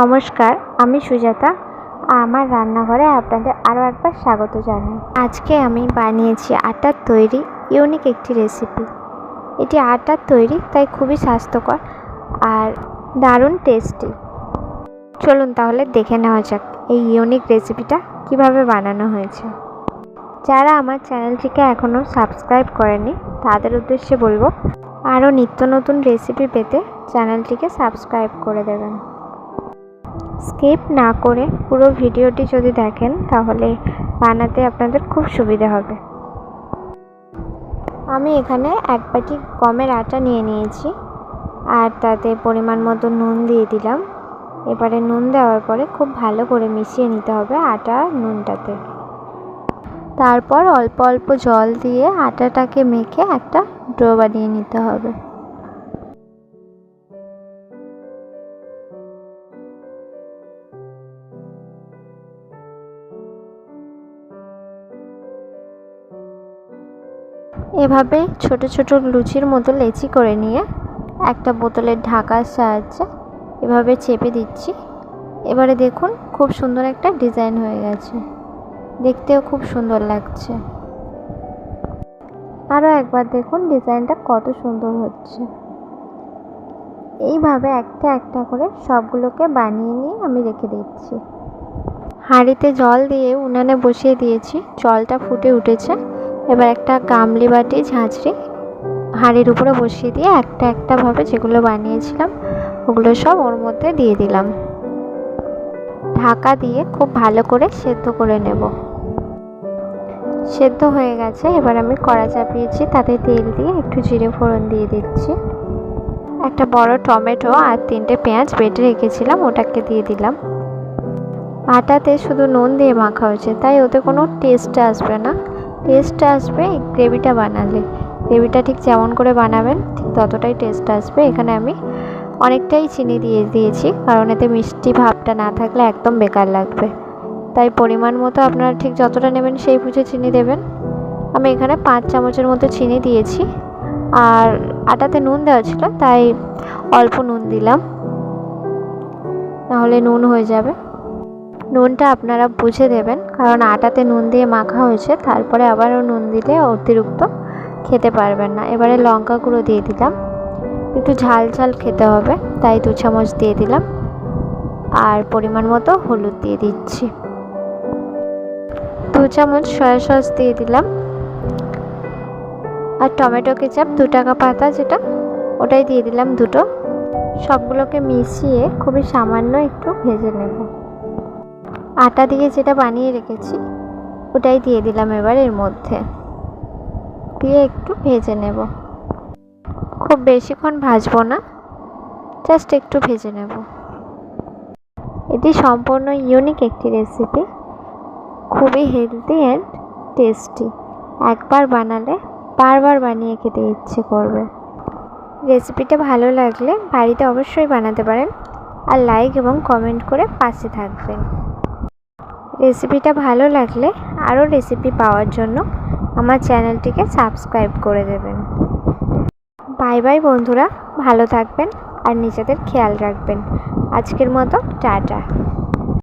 নমস্কার, আমি সুজাতা। আমার রান্নাঘরে আপনাদের আরও একবার স্বাগত জানাই। আজকে আমি বানিয়েছি আটার তৈরি, ইউনিক একটি রেসিপি। এটি আটার তৈরি, তাই খুবই স্বাস্থ্যকর আর দারুণ টেস্টি। চলুন তাহলে দেখে নেওয়া যাক এই ইউনিক রেসিপিটা কীভাবে বানানো হয়েছে। যারা আমার চ্যানেলটিকে এখনও সাবস্ক্রাইব করেনি তাদের উদ্দেশ্যে বলব, আরও নিত্য নতুন রেসিপি পেতে চ্যানেলটিকে সাবস্ক্রাইব করে দেবেন। স্কিপ না করে পুরো ভিডিওটি যদি দেখেন, তাহলে বানাতে আপনাদের খুব সুবিধা হবে। আমি এখানে এক বাটি গমের আটা নিয়ে নিয়েছি, আর তাতে পরিমাণ মতো নুন দিয়ে দিলাম। এবারে নুন দেওয়ার পরে খুব ভালো করে মিশিয়ে নিতে হবে আটা নুনটাতে। তারপর অল্প অল্প জল দিয়ে আটাটাকে মেখে একটা ডো বানিয়ে নিতে হবে। এভাবে ছোট ছোট লুচির মতো লেচি করে নিয়ে একটা বোতলের ঢাকার সাহায্যে এভাবে চেপে দিচ্ছি। এবারে দেখুন, খুব সুন্দর একটা ডিজাইন হয়ে গেছে। দেখতেও খুব সুন্দর লাগছে। আরও একবার দেখুন, ডিজাইনটা কত সুন্দর হচ্ছে। এইভাবে একটা একটা করে সবগুলোকে বানিয়ে নিয়ে আমি রেখে দিচ্ছি। হাঁড়িতে জল দিয়ে উনানে বসিয়ে দিয়েছি। জলটা ফুটে উঠেছে। এবার একটা গামলি বাটি, ঝাঁঝরি, হাঁড়ির উপরে বসিয়ে দিয়ে একটা একটা ভাবে যেগুলো বানিয়েছিলাম, ওগুলো সব ওর মধ্যে দিয়ে দিলাম। ঢাকা দিয়ে খুব ভালো করে সেদ্ধ করে নেব। সেদ্ধ হয়ে গেছে, এবার আমি কড়া চাপিয়েছি, তাতে তেল দিয়ে একটু জিরে ফোড়ন দিয়ে দিচ্ছি। একটা বড় টমেটো আর তিনটে পেঁয়াজ বেটে রেখেছিলাম, ওটাকে দিয়ে দিলাম। আটাতে শুধু নুন দিয়ে মাখা হয়েছে, তাই ওতে কোনো টেস্ট আসবে না। টেস্ট আসবে গ্রেভিটা বানালে। গ্রেভিটা ঠিক যেমন করে বানাবেন, ঠিক ততটাই টেস্ট আসবে। এখানে আমি অনেকটাই চিনি দিয়ে দিয়েছি, কারণ এতে মিষ্টি ভাবটা না থাকলে একদম বেকার লাগবে। তাই পরিমাণ মতো আপনারা ঠিক যতটা নেবেন সেই বুঝে চিনি দেবেন। আমি এখানে পাঁচ চামচের মতো চিনি দিয়েছি। আর আটাতে নুন দেওয়া ছিল, তাই অল্প নুন দিলাম। নাহলে নুন হয়ে যাবে। নুনটা আপনারা বুঝে দেবেন। কারণ আটাতে নুন দিয়ে মাখা হয়েছে, তারপরে আবারও নুন দিলে অতিরিক্ত খেতে পারবেন না। এবারে লঙ্কা গুঁড়ো দিয়ে দিলাম। একটু ঝাল ঝাল খেতে হবে, তাই দু চামচ দিয়ে দিলাম। আর পরিমাণ মতো হলুদ দিয়ে দিচ্ছি। দু চামচ সয়া সস দিয়ে দিলাম। আর টমেটো কেচাপ, দু টাকা পাতা যেটা, ওটাই দিয়ে দিলাম দুটো। সবগুলোকে মিশিয়ে খুবই সামান্য একটু ভেজে নেব। আটা দিয়ে যেটা বানিয়ে রেখেছি, ওটাই দিয়ে দিলাম এবার এর মধ্যে। দিয়ে একটু ভেজে নেব। খুব বেশিক্ষণ ভাজবো না, জাস্ট একটু ভেজে নেব। এটি সম্পূর্ণ ইউনিক একটি রেসিপি খুবই হেলদি অ্যান্ড টেস্টি একবার বানালে বারবার বানিয়ে খেতে ইচ্ছে করবে। রেসিপিটা ভালো লাগলে বাড়িতে অবশ্যই বানাতে পারেন আর লাইক এবং কমেন্ট করে পাশে থাকবেন। রেসিপিটা ভালো লাগলে আরও রেসিপি পাওয়ার জন্য আমার চ্যানেলটিকে সাবস্ক্রাইব করে দেবেন। বাই বাই বন্ধুরা, ভালো থাকবেন আর নিজেদের খেয়াল রাখবেন। আজকের মতো, টাটা।